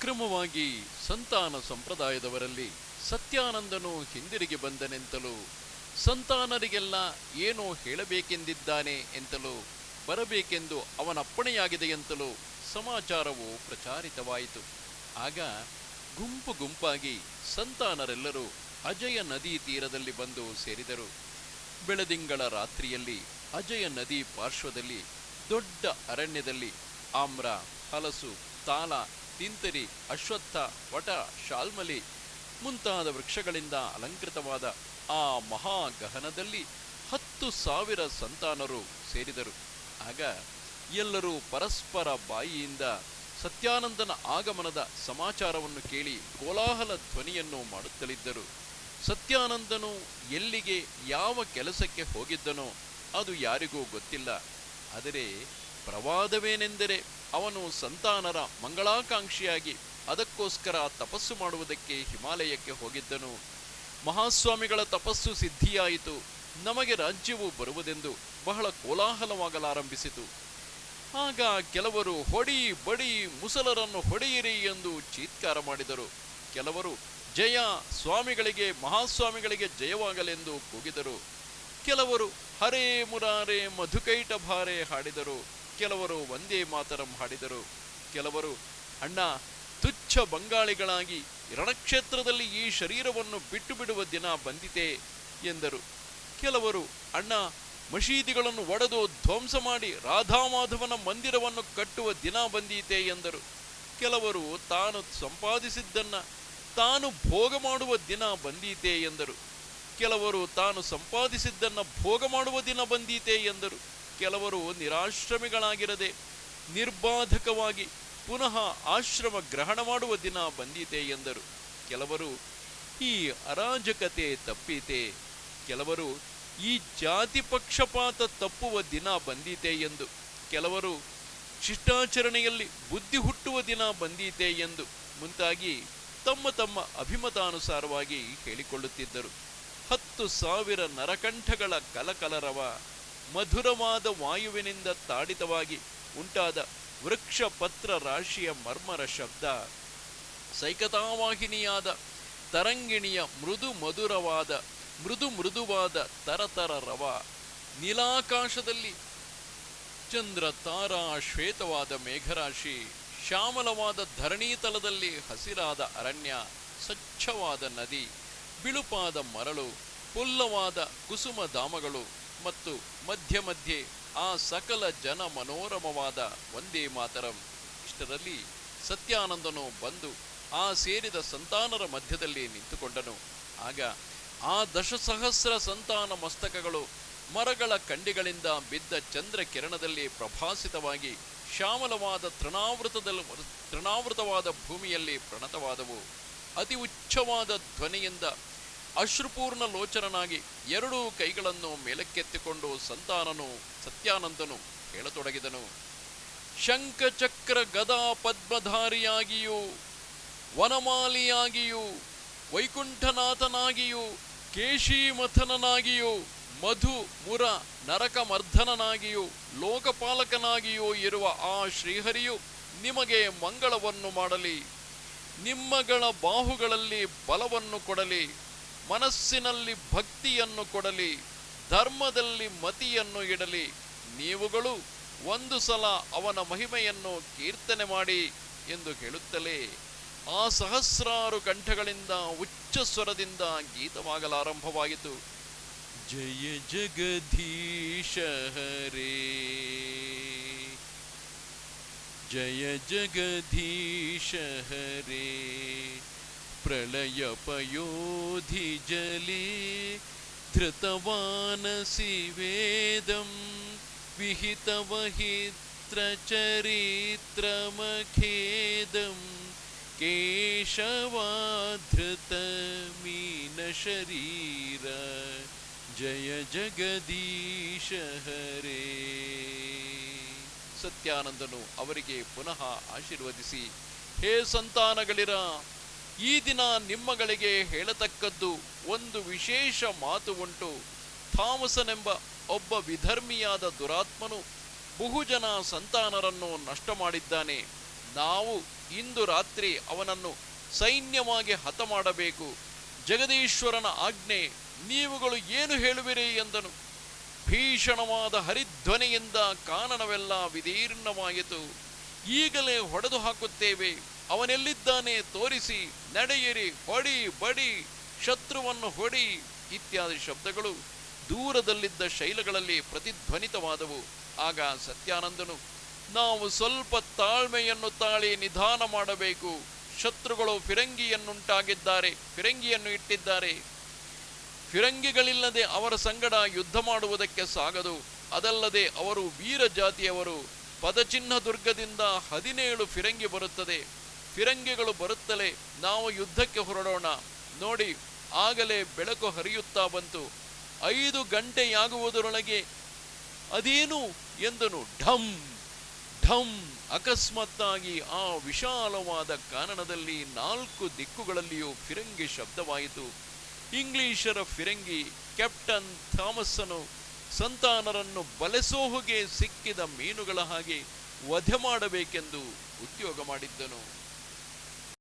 ಅಕ್ರಮವಾಗಿ ಸಂತಾನ ಸಂಪ್ರದಾಯದವರಲ್ಲಿ ಸತ್ಯಾನಂದನು ಹಿಂದಿರುಗಿ ಬಂದನೆಂತಲೂ ಸಂತಾನರಿಗೆಲ್ಲ ಏನೋ ಹೇಳಬೇಕೆಂದಿದ್ದಾನೆ ಎಂತಲೂ ಬರಬೇಕೆಂದು ಅವನಪ್ಪಣೆಯಾಗಿದೆ ಎಂತಲೂ ಸಮಾಚಾರವು ಪ್ರಚಾರಿತವಾಯಿತು. ಆಗ ಗುಂಪು ಗುಂಪಾಗಿ ಸಂತಾನರೆಲ್ಲರೂ ಅಜಯ ನದಿ ತೀರದಲ್ಲಿ ಬಂದು ಸೇರಿದರು. ಬೆಳದಿಂಗಳ ರಾತ್ರಿಯಲ್ಲಿ ಅಜಯ ನದಿ ಪಾರ್ಶ್ವದಲ್ಲಿ ದೊಡ್ಡ ಅರಣ್ಯದಲ್ಲಿ ಆಮ್ರ, ಹಲಸು, ತಾಲ ತಿಂತರಿ ಅಶ್ವತ್ಥ ವಟ ಶಾಲ್ಮಲಿ ಮುಂತಾದ ವೃಕ್ಷಗಳಿಂದ ಅಲಂಕೃತವಾದ ಆ ಮಹಾಗಹನದಲ್ಲಿ ಹತ್ತು ಸಾವಿರ ಸಂತಾನರು ಸೇರಿದರು. ಆಗ ಎಲ್ಲರೂ ಪರಸ್ಪರ ಬಾಯಿಯಿಂದ ಸತ್ಯಾನಂದನ ಆಗಮನದ ಸಮಾಚಾರವನ್ನು ಕೇಳಿ ಕೋಲಾಹಲ ಧ್ವನಿಯನ್ನು ಮಾಡುತ್ತಲಿದ್ದರು. ಸತ್ಯಾನಂದನು ಎಲ್ಲಿಗೆ ಯಾವ ಕೆಲಸಕ್ಕೆ ಹೋಗಿದ್ದನೋ ಅದು ಯಾರಿಗೂ ಗೊತ್ತಿಲ್ಲ. ಆದರೆ ಪ್ರವಾದವೇನೆಂದರೆ ಅವನು ಸಂತಾನರ ಮಂಗಳಾಕಾಂಕ್ಷಿಯಾಗಿ ಅದಕ್ಕೋಸ್ಕರ ತಪಸ್ಸು ಮಾಡುವುದಕ್ಕೆ ಹಿಮಾಲಯಕ್ಕೆ ಹೋಗಿದ್ದನು. ಮಹಾಸ್ವಾಮಿಗಳ ತಪಸ್ಸು ಸಿದ್ಧಿಯಾಯಿತು. ನಮಗೆ ರಾಜ್ಯವು ಬರುವುದೆಂದು ಬಹಳ ಕೋಲಾಹಲವಾಗಲಾರಂಭಿಸಿತು. ಆಗ ಕೆಲವರು ಹೊಡಿ, ಬಡಿ, ಮುಸಲರನ್ನು ಹೊಡೆಯಿರಿ ಎಂದು ಚೀತ್ಕಾರ ಮಾಡಿದರು. ಕೆಲವರು, ಜಯ, ಸ್ವಾಮಿಗಳಿಗೆ, ಮಹಾಸ್ವಾಮಿಗಳಿಗೆ ಜಯವಾಗಲೆಂದು ಕೂಗಿದರು. ಕೆಲವರು, ಹರೇ ಮುರಾರೆ ಮಧುಕೈಟ ಭಾರೆ ಹಾಡಿದರು. ಕೆಲವರು ಒಂದೇ ಮಾತರಂ ಹಾಡಿದರು. ಕೆಲವರು, ಅಣ್ಣ, ತುಚ್ಛ ಬಂಗಾಳಿಗಳಾಗಿ ರಣಕ್ಷೇತ್ರದಲ್ಲಿ ಈ ಶರೀರವನ್ನು ಬಿಟ್ಟು ಬಿಡುವ ದಿನ ಬಂದಿತೆ ಎಂದರು. ಕೆಲವರು, ಅಣ್ಣ, ಮಸೀದಿಗಳನ್ನು ಒಡೆದು ಧ್ವಂಸ ಮಾಡಿ ರಾಧಾಮಾಧವನ ಮಂದಿರವನ್ನು ಕಟ್ಟುವ ದಿನ ಬಂದೀತೆ ಎಂದರು. ಕೆಲವರು, ತಾನು ಸಂಪಾದಿಸಿದ್ದನ್ನ, ತಾನು ಭೋಗ ಮಾಡುವ ದಿನ ಬಂದೀತೆ ಎಂದರು. ಕೆಲವರು, ತಾನು ಸಂಪಾದಿಸಿದ್ದನ್ನ ಭೋಗ ಮಾಡುವ ದಿನ ಬಂದೀತೆ ಎಂದರು. ಕೆಲವರು ನಿರಾಶ್ರಮಿಗಳಾಗಿರದೆ ನಿರ್ಬಾಧಕವಾಗಿ ಪುನಃ ಆಶ್ರಮ ಗ್ರಹಣ ಮಾಡುವ ದಿನ ಬಂದೀತೆ ಎಂದರು. ಕೆಲವರು ಈ ಅರಾಜಕತೆ ತಪ್ಪಿತೆ ಕೆಲವರು ಈ ಜಾತಿ ಪಕ್ಷಪಾತ ತಪ್ಪುವ ದಿನ ಬಂದೀತೆ ಎಂದು. ಕೆಲವರು ಶಿಷ್ಟಾಚರಣೆಯಲ್ಲಿ ಬುದ್ಧಿ ಹುಟ್ಟುವ ದಿನ ಬಂದೀತೆ ಎಂದು ಮುಂತಾಗಿ ತಮ್ಮ ತಮ್ಮ ಅಭಿಮತಾನುಸಾರವಾಗಿ ಹೇಳಿಕೊಳ್ಳುತ್ತಿದ್ದರು. ಹತ್ತು ಸಾವಿರ ನರಕಂಠಗಳ ಕಲಕಲರವ ಮಧುರವಾದ ವಾಯುವಿನಿಂದ ತಾಡಿತವಾಗಿ ಉಂಟಾದ ವೃಕ್ಷ ಪತ್ರ ರಾಶಿಯ ಮರ್ಮರ ಶಬ್ದ. ಸೈಕತಾವಾಹಿನಿಯಾದ ತರಂಗಿಣಿಯ ಮೃದು ಮಧುರವಾದ, ಮೃದು ಮೃದುವಾದ ತರತರ ರವ. ನೀಲಾಕಾಶದಲ್ಲಿ ಚಂದ್ರ ತಾರಾ ಶ್ವೇತವಾದ ಮೇಘರಾಶಿ. ಶ್ಯಾಮಲವಾದ ಧರಣೀತಲದಲ್ಲಿ ಹಸಿರಾದ ಅರಣ್ಯ, ಸ್ವಚ್ಛವಾದ ನದಿ, ಬಿಳುಪಾದ ಮರಳು, ಪುಲ್ಲವಾದ ಕುಸುಮ ಧಾಮಗಳು ಮತ್ತು ಮಧ್ಯ ಮಧ್ಯೆ ಆ ಸಕಲ ಜನ ಮನೋರಮವಾದ ಒಂದೇ ಮಾತರಂ. ಇಷ್ಟರಲ್ಲಿ ಸತ್ಯಾನಂದನು ಬಂದು ಆ ಸೇರಿದ ಸಂತಾನರ ಮಧ್ಯದಲ್ಲಿ ನಿಂತುಕೊಂಡನು. ಆಗ ಆ ದಶಸಹಸ್ರ ಸಂತಾನ ಮಸ್ತಕಗಳು ಮರಗಳ ಕಂಡಿಗಳಿಂದ ಬಿದ್ದ ಚಂದ್ರ ಕಿರಣದಲ್ಲಿ ಪ್ರಭಾಸಿತವಾಗಿ ಶ್ಯಾಮಲವಾದ ತೃಣಾವೃತದಲ್ಲಿ ತೃಣಾವೃತವಾದ ಭೂಮಿಯಲ್ಲಿ ಪ್ರಣತವಾದವು. ಅತಿ ಉಚ್ಚವಾದ ಧ್ವನಿಯಿಂದ ಅಶ್ರುಪೂರ್ಣ ಲೋಚನನಾಗಿ ಎರಡೂ ಕೈಗಳನ್ನು ಮೇಲಕ್ಕೆತ್ತಿಕೊಂಡು ಸಂತಾನನು ಸತ್ಯಾನಂದನು ಹೇಳತೊಡಗಿದನು. ಶಂಖಚಕ್ರ ಗದಾ ಪದ್ಮಧಾರಿಯಾಗಿಯೂ, ವನಮಾಲಿಯಾಗಿಯೂ, ವೈಕುಂಠನಾಥನಾಗಿಯೂ, ಕೇಶೀಮಥನನಾಗಿಯೂ, ಮಧು ಮುರ ನರಕಮರ್ಧನನಾಗಿಯೂ, ಲೋಕಪಾಲಕನಾಗಿಯೂ ಇರುವ ಆ ಶ್ರೀಹರಿಯು ನಿಮಗೆ ಮಂಗಳವನ್ನು ಮಾಡಲಿ, ನಿಮ್ಮಗಳ ಬಾಹುಗಳಲ್ಲಿ ಬಲವನ್ನು ಕೊಡಲಿ. ಮನಸ್ಸಿನಲ್ಲಿ ಭಕ್ತಿಯನ್ನು ಕೊಡಲಿ, ಧರ್ಮದಲ್ಲಿ ಮತಿಯನ್ನು ಇಡಲಿ. ನೀವುಗಳು ಒಂದು ಸಲ ಅವನ ಮಹಿಮೆಯನ್ನು ಕೀರ್ತನೆ ಮಾಡಿ ಎಂದು ಹೇಳುತ್ತಲೇ ಆ ಸಹಸ್ರಾರು ಕಂಠಗಳಿಂದ, ಉಚ್ಚ ಸ್ವರದಿಂದ ಗೀತವಾಗಲಾರಂಭವಾಯಿತು. ಜಯ ಜಗಧೀಶ ಹರೇ. ಜಯ ಜಗಧೀಶ ಹರೇ. ಪ್ರಳಯ ಪಯೋಧಿ ಜಲೇ ಧೃತವಾನಸಿ ವೇದಂ ವಿಹಿತವಹಿತ್ರ ಚರಿತ್ರಮಖೇದಂ ಕೇಶವಾಧೃತ ಮೀನ ಶರೀರ ಜಯ ಜಗದೀಶ ಹರೇ ಸತ್ಯಾನಂದನು ಅವರಿಗೆ ಪುನಃ ಆಶೀರ್ವದಿಸಿ ಹೇ ಸಂತಾನಗಳಿರ ಈ ದಿನ ನಿಮ್ಮಗಳಿಗೆ ಹೇಳತಕ್ಕದ್ದು ಒಂದು ವಿಶೇಷ ಮಾತು ಉಂಟು. ಥಾಮಸನೆಂಬ ಒಬ್ಬ ವಿಧರ್ಮಿಯಾದ ದುರಾತ್ಮನು ಬಹುಜನ ಸಂತಾನರನ್ನು ನಷ್ಟ ಮಾಡಿದ್ದಾನೆ. ನಾವು ಇಂದು ರಾತ್ರಿ ಅವನನ್ನು ಸೈನ್ಯವಾಗಿ ಹತ ಮಾಡಬೇಕು. ಜಗದೀಶ್ವರನ ಆಜ್ಞೆ, ನೀವುಗಳು ಏನು ಹೇಳುವಿರಿ ಎಂದನು. ಭೀಷಣವಾದ ಹರಿಧ್ವನಿಯಿಂದ ಕಾನನವೆಲ್ಲ ವಿದೀರ್ಣವಾಯಿತು. ಈಗಲೇ ಹೊಡೆದು ಹಾಕುತ್ತೇವೆ ಅವನೆಲ್ಲಿದ್ದಾನೆ ತೋರಿಸಿ, ನಡೆಯಿರಿ, ಹೊಡಿ, ಬಡಿ, ಶತ್ರುವನ್ನು ಹೊಡಿ, ಇತ್ಯಾದಿ ಶಬ್ದಗಳು ದೂರದಲ್ಲಿದ್ದ ಶೈಲಗಳಲ್ಲಿ ಪ್ರತಿಧ್ವನಿತವಾದವು. ಆಗ ಸತ್ಯಾನಂದನು, ನಾವು ಸ್ವಲ್ಪ ತಾಳ್ಮೆಯನ್ನು ತಾಳಿ ನಿಧಾನ ಮಾಡಬೇಕು. ಶತ್ರುಗಳು ಫಿರಂಗಿಯನ್ನುಂಟಾಗಿದ್ದಾರೆ, ಫಿರಂಗಿಯನ್ನು ಇಟ್ಟಿದ್ದಾರೆ. ಫಿರಂಗಿಗಳಿಲ್ಲದೆ ಅವರ ಸಂಗಡ ಯುದ್ಧ ಮಾಡುವುದಕ್ಕೆ ಸಾಗದು. ಅದಲ್ಲದೆ ಅವರು ವೀರ ಜಾತಿಯವರು ಪದಚಿಹ್ನ ದುರ್ಗದಿಂದ ಹದಿನೇಳು ಫಿರಂಗಿ ಬರುತ್ತದೆ. ಫಿರಂಗಿಗಳು ಬರುತ್ತಲೇ ನಾವು ಯುದ್ಧಕ್ಕೆ ಹೊರಡೋಣ. ನೋಡಿ, ಆಗಲೇ ಬೆಳಕು ಹರಿಯುತ್ತಾ ಬಂತು. ಐದು ಗಂಟೆಯಾಗುವುದರೊಳಗೆ ಅದೇನು ಎಂದನು. ಢಂ ಢಂ, ಅಕಸ್ಮಾತ್ತಾಗಿ ಆ ವಿಶಾಲವಾದ ಕಾನನದಲ್ಲಿ ನಾಲ್ಕು ದಿಕ್ಕುಗಳಲ್ಲಿಯೂ ಫಿರಂಗಿ ಶಬ್ದವಾಯಿತು. ಇಂಗ್ಲಿಷರ ಫಿರಂಗಿ ಕ್ಯಾಪ್ಟನ್ ಥಾಮಸ್ಸನು ಸಂತಾನರನ್ನು ಬಲೆಸೋಹುಗೆ ಸಿಕ್ಕಿದ ಮೀನುಗಳ ಹಾಗೆ ವಧೆ ಮಾಡಬೇಕೆಂದು ಉದ್ಯೋಗ ಮಾಡಿದ್ದನು.